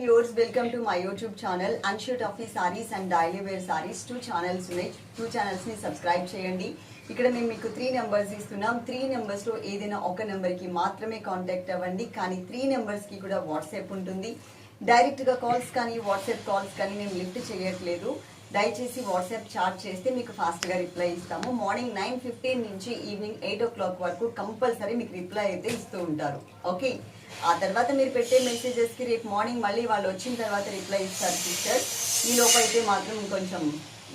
Viewers welcome to my YouTube channel అన్షూట్ ఆఫీ sarees and daily wear sarees two channels ఉన్నాయి two ఛానల్స్ని subscribe చేయండి. ఇక్కడ మేము మీకు త్రీ నెంబర్స్ ఇస్తున్నాం. త్రీ నెంబర్స్లో ఏదైనా ఒక నెంబర్కి మాత్రమే కాంటాక్ట్ అవ్వండి. కానీ త్రీ నెంబర్స్కి కూడా వాట్సాప్ ఉంటుంది. డైరెక్ట్గా కాల్స్ కానీ వాట్సాప్ కాల్స్ కానీ మేము లిఫ్ట్ చేయట్లేదు. దయచేసి వాట్సాప్ చాట్ చేస్తే మీకు ఫాస్ట్గా రిప్లై ఇస్తాము. మార్నింగ్ నైన్ ఫిఫ్టీన్ నుంచి ఈవినింగ్ ఎయిట్ ఓ క్లాక్ వరకు కంపల్సరీ మీకు రిప్లై అయితే ఇస్తూ ఉంటారు. ఓకే? ఆ తర్వాత మీరు పెట్టే మెసేజెస్కి రేపు మార్నింగ్ మళ్ళీ వాళ్ళు వచ్చిన తర్వాత రిప్లై ఇస్తారు సిస్టర్. ఈ లోపు అయితే మాత్రం ఇంకొంచెం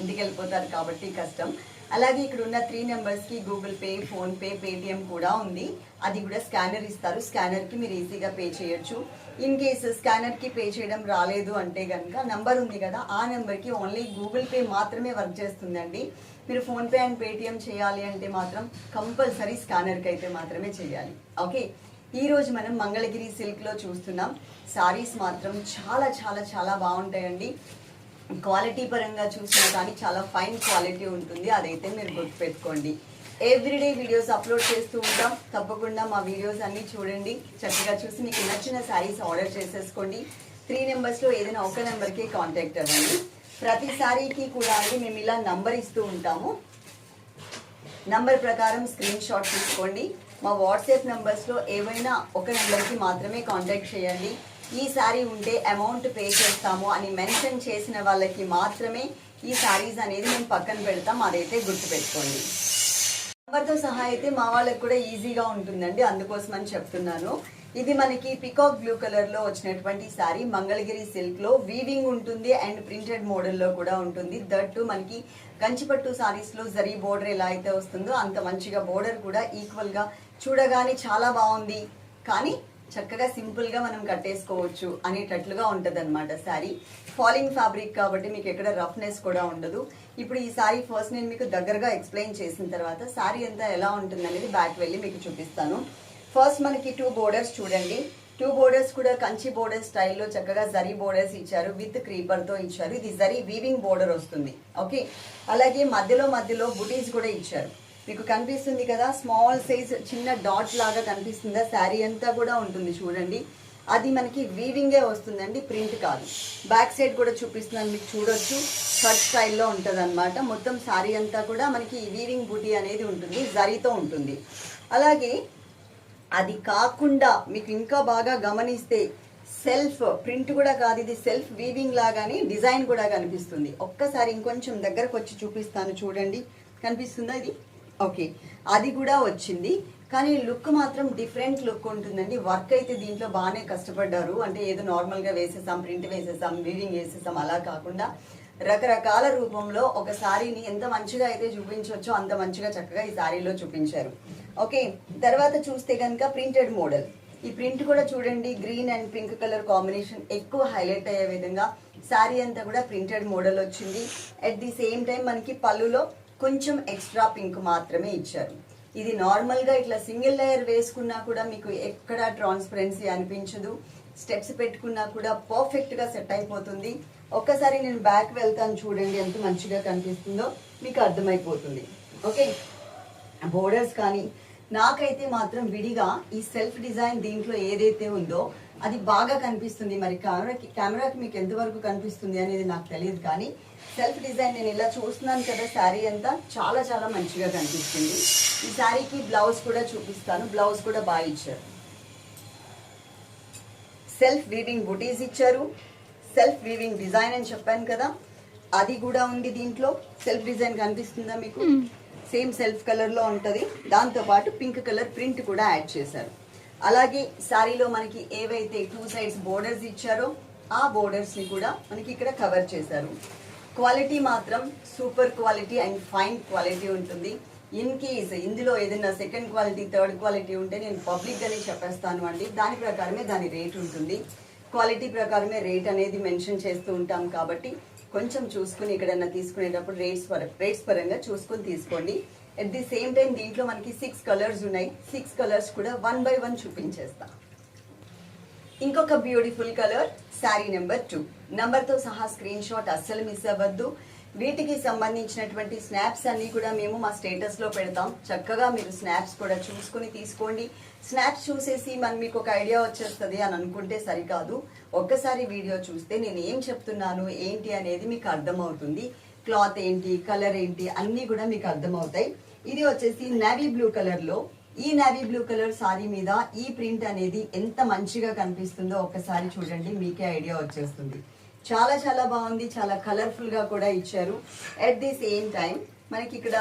ఇంటికి వెళ్ళిపోతారు కాబట్టి కష్టం. అలాగే ఇక్కడ ఉన్న త్రీ నెంబర్స్కి గూగుల్ పే ఫోన్పే పేటిఎం కూడా ఉంది. అది కూడా స్కానర్ ఇస్తారు. స్కానర్కి మీరు ఈజీగా పే చేయొచ్చు. ఇన్ కేసు స్కానర్కి పే చేయడం రాలేదు అంటే కనుక నంబర్ ఉంది కదా ఆ నెంబర్కి ఓన్లీ గూగుల్ పే మాత్రమే వర్క్ చేస్తుందండి. మీరు ఫోన్పే అండ్ పేటిఎం చేయాలి అంటే మాత్రం కంపల్సరీ స్కానర్కి అయితే మాత్రమే చేయాలి. ఓకే ఈ రోజు మనం మంగళగిరి సిల్క్లో చూస్తున్నాం. సారీస్ మాత్రం చాలా చాలా చాలా బాగుంటాయండి. క్వాలిటీ పరంగా చూసినా కానీ చాలా ఫైన్ క్వాలిటీ ఉంటుంది. అదైతే మీరు గుర్తుపెట్టుకోండి. ఎవ్రీడే వీడియోస్ అప్లోడ్ చేస్తూ ఉంటాం. తప్పకుండా మా వీడియోస్ అన్ని చూడండి. చక్కగా చూసి మీకు నచ్చిన శారీస్ ఆర్డర్ చేసేసుకోండి. త్రీ నెంబర్స్లో ఏదైనా ఒక నెంబర్కి కాంటాక్ట్ అవ్వండి. ప్రతి శారీకి కూడా అండి మేము ఇలా నంబర్ ఇస్తూ ఉంటాము. నంబర్ ప్రకారం స్క్రీన్ షాట్ తీసుకోండి. మా వాట్సాప్ నెంబర్స్లో ఏవైనా ఒక నెంబర్కి మాత్రమే కాంటాక్ట్ చేయండి. ఈ శారీ ఉంటే అమౌంట్ పే చేస్తాము అని మెన్షన్ చేసిన వాళ్ళకి మాత్రమే ఈ శారీస్ అనేది మేము పక్కన పెడతాం. అదైతే గుర్తుపెట్టుకోండి. నంబర్తో సహా అయితే మా వాళ్ళకి కూడా ఈజీగా ఉంటుందండి. అందుకోసం అని చెప్తున్నాను. ఇది మనకి పికాక్ బ్లూ కలర్లో వచ్చినటువంటి శారీ మంగళగిరి సిల్క్లో వీవింగ్ ఉంటుంది అండ్ ప్రింటెడ్ మోడల్లో కూడా ఉంటుంది. దట్టు మనకి కంచిపట్టు శారీస్లో జరీ బోర్డర్ ఎలా అయితే వస్తుందో అంత మంచిగా బోర్డర్ కూడా ఈక్వల్గా చూడగానే చాలా బాగుంది. కానీ చక్కగా సింపుల్గా మనం కట్టేసుకోవచ్చు అనేటట్లుగా ఉంటది అనమాట శారీ. ఫాలింగ్ ఫ్యాబ్రిక్ కాబట్టి మీకు ఎక్కడ రఫ్నెస్ కూడా ఉండదు. ఇప్పుడు ఈ శారీ ఫస్ట్ నేను మీకు దగ్గరగా ఎక్స్ప్లెయిన్ చేసిన తర్వాత శారీ అంతా ఎలా ఉంటుంది అనేది బ్యాక్ వెళ్ళి మీకు చూపిస్తాను. ఫస్ట్ మనకి టూ బోర్డర్స్ చూడండి. టూ బోర్డర్స్ కూడా కంచి బోర్డర్ స్టైల్లో చక్కగా జరీ బోర్డర్స్ ఇచ్చారు. విత్ క్రీపర్తో ఇచ్చారు. ఇది జరీ వీవింగ్ బోర్డర్ వస్తుంది. ఓకే అలాగే మధ్యలో మధ్యలో బుటీస్ కూడా ఇచ్చారు. మీకు కనిపిస్తుంది కదా స్మాల్ సైజ్ చిన్న డాట్ లాగా కనిపిస్తుందా? శారీ అంతా కూడా ఉంటుంది చూడండి. అది మనకి వీవింగే వస్తుందండి ప్రింట్ కాదు. బ్యాక్ సైడ్ కూడా చూపిస్తున్నాను మీకు చూడొచ్చు. షర్ట్ స్టైల్లో ఉంటుంది అనమాట మొత్తం శారీ అంతా కూడా మనకి వీవింగ్ బూటీ అనేది ఉంటుంది జరీతో ఉంటుంది. అలాగే అది కాకుండా మీకు ఇంకా బాగా గమనిస్తే సెల్ఫ్ ప్రింట్ కూడా కాదు ఇది సెల్ఫ్ వీవింగ్ లాగానే డిజైన్ కూడా కనిపిస్తుంది. ఒక్కసారి ఇంకొంచెం దగ్గరకు వచ్చి చూపిస్తాను చూడండి. కనిపిస్తుందా ఇది? ఓకే. అది కూడా వచ్చింది. కానీ లుక్ మాత్రం డిఫరెంట్ లుక్ ఉంటుందండి. వర్క్ అయితే దీంట్లో బాగానే కష్టపడ్డారు. అంటే ఏదో నార్మల్గా వేసేసాం ప్రింట్ వేసేసాం వీవింగ్ వేసేసాం అలా కాకుండా రకరకాల రూపంలో ఒక శారీని ఎంత మంచిగా అయితే చూపించవచ్చో అంత మంచిగా చక్కగా ఈ శారీలో చూపించారు. ఓకే. తర్వాత చూస్తే కనుక ప్రింటెడ్ మోడల్. ఈ ప్రింట్ కూడా చూడండి. Green and pink colour combination ఎక్కువ హైలైట్ అయ్యే విధంగా శారీ అంతా కూడా ప్రింటెడ్ మోడల్ వచ్చింది. అట్ ది సేమ్ టైం మనకి పళ్ళులో కొంచెం ఎక్స్ట్రా పింక్ మాత్రమే ఇచ్చారు. ఇది నార్మల్గా ఇట్లా సింగిల్ లేయర్ వేసుకున్నా కూడా మీకు ఎక్కడ ట్రాన్స్పరెన్సీ అనిపించదు. స్టెప్స్ పెట్టుకున్నా కూడా పర్ఫెక్ట్గా సెట్ అయిపోతుంది. ఒక్కసారి నేను బ్యాక్ వెళ్తాను చూడండి ఎంత మంచిగా కనిపిస్తుందో. మీకు అర్థమైపోతుంది. ఓకే బోర్డర్స్ కానీ నాకైతే మాత్రం విడిగా ఈ సెల్ఫ్ డిజైన్ దీంట్లో ఏదైతే ఉందో అది బాగా కనిపిస్తుంది. మరి కెమెరాకి కెమెరాకి మీకు ఎంతవరకు కనిపిస్తుంది అనేది నాకు తెలియదు కానీ సెల్ఫ్ డిజైన్ నేను ఇలా చూస్తున్నాను కదా శారీ అంతా చాలా చాలా మంచిగా కనిపిస్తుంది. ఈ శారీకి బ్లౌజ్ కూడా చూపిస్తాను. బ్లౌజ్ కూడా బాగా ఇచ్చారు. సెల్ఫ్ వీవింగ్ బుటీస్ ఇచ్చారు. సెల్ఫ్ వీవింగ్ డిజైన్ అని చెప్పాను కదా అది కూడా ఉంది దీంట్లో. సెల్ఫ్ డిజైన్ కనిపిస్తుందా మీకు? సేమ్ సెల్ఫ్ కలర్లో ఉంటది. దాంతో పాటు పింక్ కలర్ ప్రింట్ కూడా యాడ్ చేశారు. అలాగే శారీలో మనకి ఏవైతే టూ సైడ్స్ బోర్డర్స్ ఇచ్చారో ఆ బోర్డర్స్ని కూడా మనకి ఇక్కడ కవర్ చేశారు. క్వాలిటీ మాత్రం super quality and fine quality ఉంటుంది. ఇన్ కేస్ ఇందులో ఏదైనా సెకండ్ క్వాలిటీ థర్డ్ క్వాలిటీ ఉంటే నేను పబ్లిక్గానే చెప్పేస్తాను అండి. దాని ప్రకారమే దాని రేట్ ఉంటుంది. క్వాలిటీ ప్రకారమే రేట్ అనేది మెన్షన్ చేస్తూ ఉంటాం కాబట్టి కొంచెం చూసుకుని ఎక్కడైనా తీసుకునేటప్పుడు రేట్స్ పర రేట్స్ పరంగా చూసుకొని తీసుకోండి. అట్ ది సేమ్ టైం దీంట్లో మనకి సిక్స్ కలర్స్ ఉన్నాయి. సిక్స్ కలర్స్ కూడా వన్ బై వన్ చూపించేస్తాను ఇంకొక beautiful colour sari number two నంబర్తో సహా స్క్రీన్ షాట్ అస్సలు మిస్ అవ్వద్దు. వీటికి సంబంధించినటువంటి స్నాప్స్ అన్నీ కూడా మేము మా స్టేటస్లో పెడతాం. చక్కగా మీరు స్నాప్స్ కూడా చూసుకుని తీసుకోండి. స్నాప్స్ చూసేసి మన మీకు ఒక ఐడియా వచ్చేస్తుంది అని అనుకుంటే సరికాదు. ఒక్కసారి వీడియో చూస్తే నేను ఏం చెప్తున్నాను ఏంటి అనేది మీకు అర్థమవుతుంది. క్లాత్ ఏంటి కలర్ ఏంటి అన్నీ కూడా మీకు అర్థమవుతాయి. ఇది వచ్చేసి నేవీ బ్లూ కలర్లో ఈ నేవీ బ్లూ కలర్ సారీ మీద ఈ ప్రింట్ అనేది ఎంత మంచిగా కనిపిస్తుందో ఒక్కసారి చూడండి మీకే ఐడియా వచ్చేస్తుంది. చాలా చాలా బాగుంది చాలా కలర్ఫుల్గా కూడా ఇచ్చారు. అట్ ది సేమ్ టైం మనకి ఇక్కడ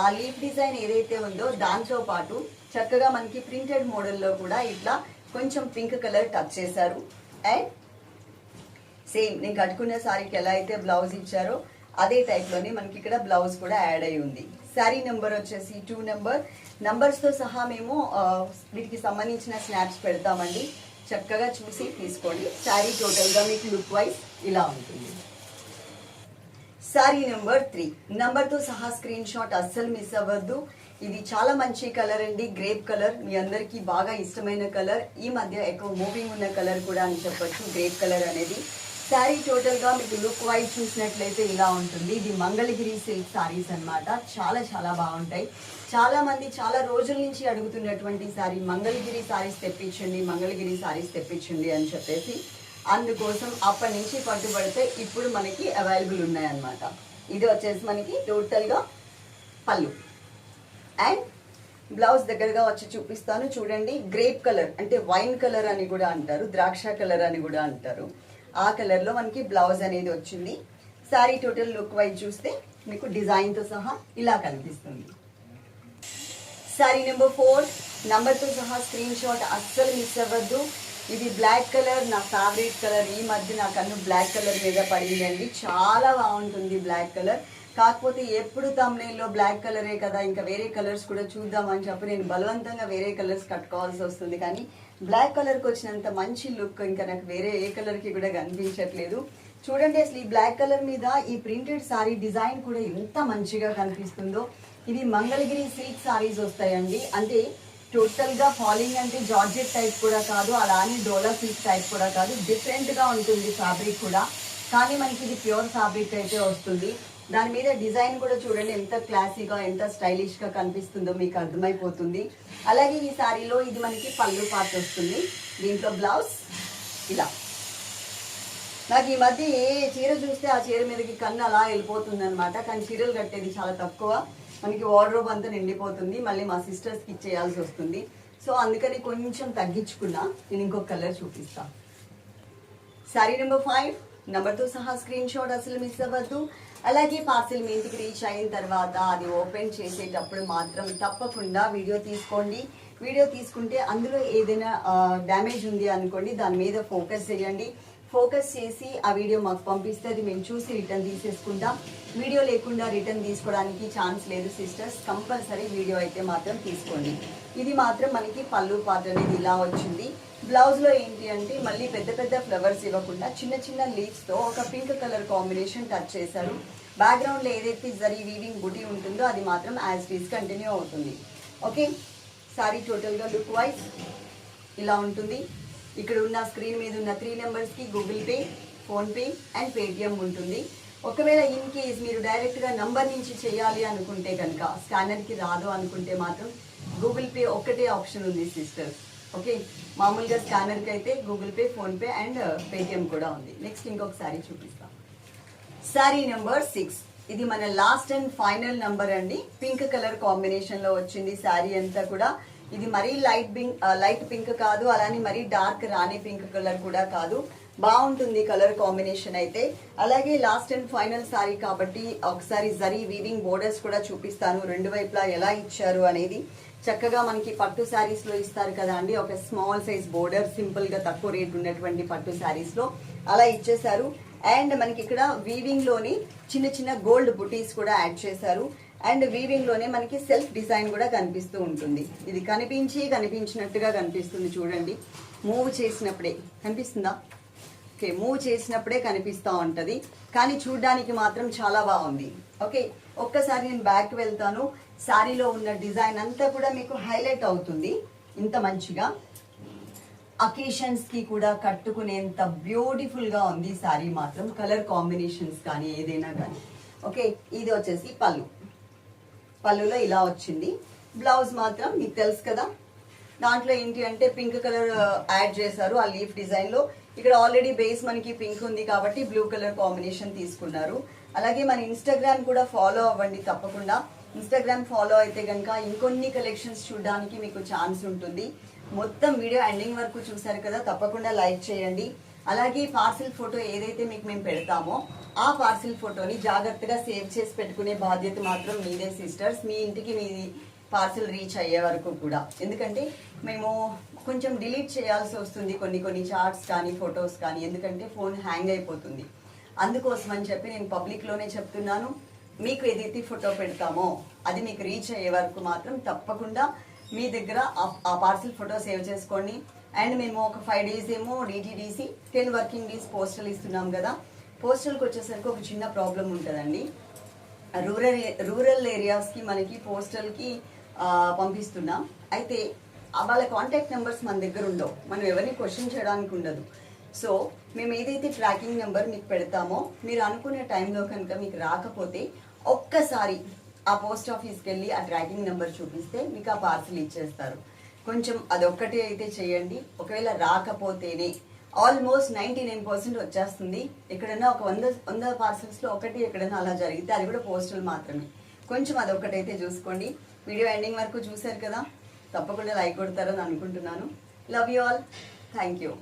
ఆ లీఫ్ డిజైన్ ఏదైతే ఉందో దాంతో పాటు చక్కగా మనకి ప్రింటెడ్ మోడల్లో కూడా ఇట్లా కొంచెం పింక్ కలర్ టచ్ చేశారు. అండ్ సేమ్ నేను కట్టుకున్న సారీకి ఎలా అయితే బ్లౌజ్ ఇచ్చారో అదే టైప్లోనే మనకి ఇక్కడ బ్లౌజ్ కూడా యాడ్ అయి ఉంది. శారీ నెంబర్ వచ్చేసి టూ నెంబర్. నంబర్స్తో సహా మేము వీటికి సంబంధించిన స్నాప్స్ పెడతామండి. చక్కగా చూసి తీసుకోండి. శారీ టోటల్గా మీకు లుక్ వైజ్ ఇలా ఉంటుంది. Sari number three. నెంబర్తో సహా స్క్రీన్ షాట్ అస్సలు మిస్ అవ్వద్దు. ఇది చాలా మంచి కలర్ అండి. గ్రేప్ కలర్ మీ అందరికీ బాగా ఇష్టమైన కలర్ ఈ మధ్య ఎక్కువ మూవింగ్ ఉన్న కలర్ కూడా అని చెప్పొచ్చు. గ్రేప్ కలర్ అనేది. శారీ టోటల్గా మీకు లుక్ వైజ్ చూసినట్లయితే ఇలా ఉంటుంది. ఇది మంగళగిరి సిల్క్ సారీస్ అన్నమాట. చాలా చాలా బాగుంటాయి. చాలామంది చాలా రోజుల నుంచి అడుగుతున్నటువంటి శారీ మంగళగిరి సారీస్ తెప్పించండి మంగళగిరి సారీస్ తెప్పించండి అని చెప్పేసి అందుకోసం అప్పటి నుంచి పట్టుబడితే ఇప్పుడు మనకి అవైలబుల్ ఉన్నాయన్నమాట. ఇది వచ్చేసి మనకి టోటల్గా పళ్ళు. అండ్ బ్లౌజ్ దగ్గరగా వచ్చి చూపిస్తాను. చూడండి గ్రేప్ కలర్ అంటే వైన్ కలర్ అని కూడా అంటారు ద్రాక్ష కలర్ అని కూడా అంటారు. ఆ కలర్లో మనకి బ్లౌజ్ అనేది వచ్చింది. శారీ టోటల్ లుక్ వైజ్ చూస్తే మీకు డిజైన్తో సహా ఇలా కనిపిస్తుంది. శారీ నెంబర్ ఫోర్ నంబర్తో సహా స్క్రీన్ షాట్ అస్సలు మిస్ అవ్వద్దు. ఇది బ్లాక్ కలర్ నా ఫేవరెట్ కలర్. ఈ మధ్య నా కన్ను బ్లాక్ కలర్ మీద పడిందండి. చాలా బాగుంటుంది బ్లాక్ కలర్. కాకపోతే ఎప్పుడు తమ్నేల్లో బ్లాక్ కలరే కదా ఇంకా వేరే కలర్స్ కూడా చూద్దామని చెప్పి నేను బలవంతంగా వేరే కలర్స్ కట్టుకోవాల్సి వస్తుంది. కానీ బ్లాక్ కలర్కి వచ్చినంత మంచి లుక్ ఇంకా నాకు వేరే ఏ కలర్కి కూడా కనిపించట్లేదు. చూడండి అసలు ఈ బ్లాక్ కలర్ మీద ఈ ప్రింటెడ్ సారీ డిజైన్ కూడా ఎంత మంచిగా కనిపిస్తుందో. ఇది మంగళగిరి సిల్క్ సారీస్ వస్తాయండి. అంటే టోటల్గా ఫాలింగ్ అంటే జార్జెట్ టైప్ కూడా కాదు అలానే డోలా సిల్క్ టైప్ కూడా కాదు. డిఫరెంట్గా ఉంటుంది ఫ్యాబ్రిక్ కూడా. కానీ మనకి ఇది ప్యూర్ ఫ్యాబ్రిక్ అయితే వస్తుంది. దాని మీద డిజైన్ కూడా చూడండి ఎంత క్లాసీగా ఎంత స్టైలిష్గా కనిపిస్తుందో మీకు అర్థమైపోతుంది. అలాగే ఈ శారీలో ఇది మనకి పళ్ళు పార్ట్ వస్తుంది. దీంట్లో బ్లౌజ్ ఇలా. నాకు ఈ మధ్య ఏ చీర చూస్తే ఆ చీర మీదకి కన్ను అలా వెళ్ళిపోతుంది అనమాట కానీ చీరలు కట్టేది చాలా తక్కువ. మనకి వార్డ్రోబ్ అంతా నిండిపోతుంది మళ్ళీ మా సిస్టర్స్కి ఇచ్చేయాల్సి వస్తుంది. సో అందుకని కొంచెం తగ్గించుకున్నా నేను ఇంకొక కలర్ చూపిస్తాను శారీ నెంబర్ ఫైవ్ నెంబర్తో సహా స్క్రీన్ షాట్ అసలు మిస్ అవ్వద్దు. అలాగే పార్సిల్ మీ ఇంటికి రీచ్ అయిన తర్వాత అది ఓపెన్ చేసేటప్పుడు మాత్రం తప్పకుండా వీడియో తీసుకోండి. వీడియో తీసుకుంటే అందులో ఏదైనా డ్యామేజ్ ఉంది అనుకోండి దాని మీద ఫోకస్ చేయండి. ఫోకస్ చేసి ఆ వీడియో మాకు పంపిస్తే అది మేము చూసి రిటర్న్ తీసేసుకుంటాం. వీడియో లేకుండా రిటర్న్ తీసుకోవడానికి ఛాన్స్ లేదు సిస్టర్స్. కంపల్సరీ వీడియో అయితే మాత్రం తీసుకోండి. ఇది మాత్రం మనకి పళ్ళు పాట అనేది ఇలా వచ్చింది. బ్లౌజ్లో ఏంటి అంటే మళ్ళీ పెద్ద పెద్ద ఫ్లవర్స్ ఇవ్వకుండా చిన్న చిన్న లీవ్స్తో ఒక పింక్ కలర్ కాంబినేషన్ టచ్ చేశారు. బ్యాక్గ్రౌండ్లో ఏదైతే జరీ వీవింగ్ బుటీ ఉంటుందో అది మాత్రం యాజ్ టీస్ కంటిన్యూ అవుతుంది. ఓకే సారీ టోటల్గా లుక్ వైజ్ ఇలా ఉంటుంది. ఇక్కడ ఉన్న స్క్రీన్ మీద ఉన్న త్రీ నెంబర్స్కి Google Pay PhonePe and Paytm ఉంటుంది. ఒకవేళ ఇన్ కేస్ మీరు డైరెక్ట్గా నంబర్ నుంచి చేయాలి అనుకుంటే కనుక స్కానర్కి రాదు అనుకుంటే మాత్రం గూగుల్ పే ఒక్కటే ఆప్షన్ ఉంది సిస్టర్ ఓకే మామూలుగా స్కానర్కి అయితే Google Pay PhonePe and Paytm కూడా ఉంది. నెక్స్ట్ ఇంకొక సారీ చూపిస్తాం. సారీ నెంబర్ సిక్స్ ఇది మన లాస్ట్ అండ్ ఫైనల్ నంబర్ అండి. పింక్ కలర్ కాంబినేషన్లో వచ్చింది శారీ అంతా కూడా. ఇది మరీ లైట్ పింక్ లైట్ పింక్ కాదు అలానే మరీ డార్క్ రాణి పింక్ కలర్ కూడా కాదు. బాగుంటుంది కలర్ కాంబినేషన్ అయితే. అలాగే లాస్ట్ అండ్ ఫైనల్ సారీ కాబట్టి ఒకసారి జరీ వీవింగ్ బోర్డర్స్ కూడా చూపిస్తాను. రెండు వైపులా ఎలా ఇచ్చారు అనేది. చక్కగా మనకి పట్టు శారీస్లో ఇస్తారు కదా అండి. ఒక స్మాల్ సైజ్ బోర్డర్ సింపుల్గా తక్కువ రేట్ ఉన్నటువంటి పట్టు శారీస్లో అలా ఇచ్చేశారు. అండ్ మనకి ఇక్కడ వీవింగ్లోని చిన్న చిన్న గోల్డ్ బుటీస్ కూడా యాడ్ చేశారు. అండ్ వీవింగ్లోనే మనకి సెల్ఫ్ డిజైన్ కూడా కనిపిస్తూ ఉంటుంది. ఇది కనిపించి కనిపించినట్టుగా కనిపిస్తుంది చూడండి. మూవ్ చేసినప్పుడే. కనిపిస్తుందా? ఓకే మూవ్ చేసినప్పుడే కనిపిస్తూ ఉంటుంది. కానీ చూడడానికి మాత్రం చాలా బాగుంది. ఓకే ఒక్కసారి నేను బ్యాక్ వెళ్తాను. శారీలో ఉన్న డిజైన్ అంతా కూడా మీకు హైలైట్ అవుతుంది. ఇంత మంచిగా. అకేషన్స్కి కూడా కట్టుకునేంత బ్యూటిఫుల్గా ఉంది శారీ మాత్రం. కలర్ కాంబినేషన్స్ కానీ ఏదైనా కానీ. ఓకే ఇది వచ్చేసి పళ్ళు. పళ్ళులో ఇలా వచ్చింది. బ్లౌజ్ మాత్రం మీకు తెలుసు కదా. దాంట్లో ఏంటి అంటే పింక్ కలర్ యాడ్ చేశారు ఆ లీఫ్ డిజైన్లో. ఇక్కడ ఆల్రెడీ బేస్ మనకి పింక్ ఉంది కాబట్టి బ్లూ కలర్ కాంబినేషన్ తీసుకున్నారు. అలాగే మన ఇన్స్టాగ్రామ్ కూడా ఫాలో అవ్వండి తప్పకుండా. ఇన్స్టాగ్రామ్ ఫాలో అయితే కనుక ఇంకొన్ని కలెక్షన్స్ చూడడానికి మీకు ఛాన్స్ ఉంటుంది. మొత్తం వీడియో ఎండింగ్ వరకు చూసారు కదా తప్పకుండా లైక్ చేయండి. అలాగే పార్సిల్ ఫోటో ఏదైతే మీకు మేము పెడతామో ఆ పార్సిల్ ఫోటోని జాగ్రత్తగా సేవ్ చేసి పెట్టుకునే బాధ్యత మాత్రం మీదే సిస్టర్స్. మీ ఇంటికి మీది పార్సిల్ రీచ్ అయ్యే వరకు కూడా. ఎందుకంటే మేము కొంచెం డిలీట్ చేయాల్సి వస్తుంది కొన్ని కొన్ని చార్ట్స్ కానీ ఫొటోస్ కానీ. ఎందుకంటే ఫోన్ హ్యాంగ్ అయిపోతుంది. అందుకోసం అని చెప్పి నేను పబ్లిక్లోనే చెప్తున్నాను. మీకు ఏదైతే ఫోటో పెడతామో అది మీకు రీచ్ అయ్యే వరకు మాత్రం తప్పకుండా మీ దగ్గర ఆ- ఆ పార్సిల్ ఫోటో సేవ్ చేసుకోండి. అండ్ మేము ఒక ఫైవ్ డేస్ ఏమో DTDC ten working days postal ఇస్తున్నాం కదా. పోస్టల్కి వచ్చేసరికి ఒక చిన్న ప్రాబ్లం ఉంటుందండి. రూరల్ రూరల్ ఏరియాస్కి మనకి పోస్టల్కి పంపిస్తున్నాం. అయితే వాళ్ళ కాంటాక్ట్ నెంబర్స్ మన దగ్గర ఉండవు. మనం ఎవరిని క్వశ్చన్ చేయడానికి ఉండదు. సో మేము ఏదైతే ట్రాకింగ్ నెంబర్ మీకు పెడతామో మీరు అనుకునే టైంలో కనుక మీకు రాకపోతే ఒక్కసారి ఆ పోస్ట్ ఆఫీస్కి వెళ్ళి ఆ ట్రాకింగ్ నెంబర్ చూపిస్తే మీకు ఆ పార్సల్ ఇచ్చేస్తారు. కొంచెం అదొక్కటి అయితే చేయండి. ఒకవేళ రాకపోతేనే ఆల్మోస్ట్ నైంటీ నైన్ పర్సెంట్ వచ్చేస్తుంది. ఎక్కడైనా ఒక వంద వంద పార్సల్స్లో ఒకటి ఎక్కడైనా అలా జరిగితే అది కూడా పోస్టల్ మాత్రమే. కొంచెం అదొకటైతే చూసుకోండి. వీడియో ఎండింగ్ వరకు చూశారు కదా? తప్పకుండా లైక్ కొడతారని అనుకుంటున్నాను. Love you all thank you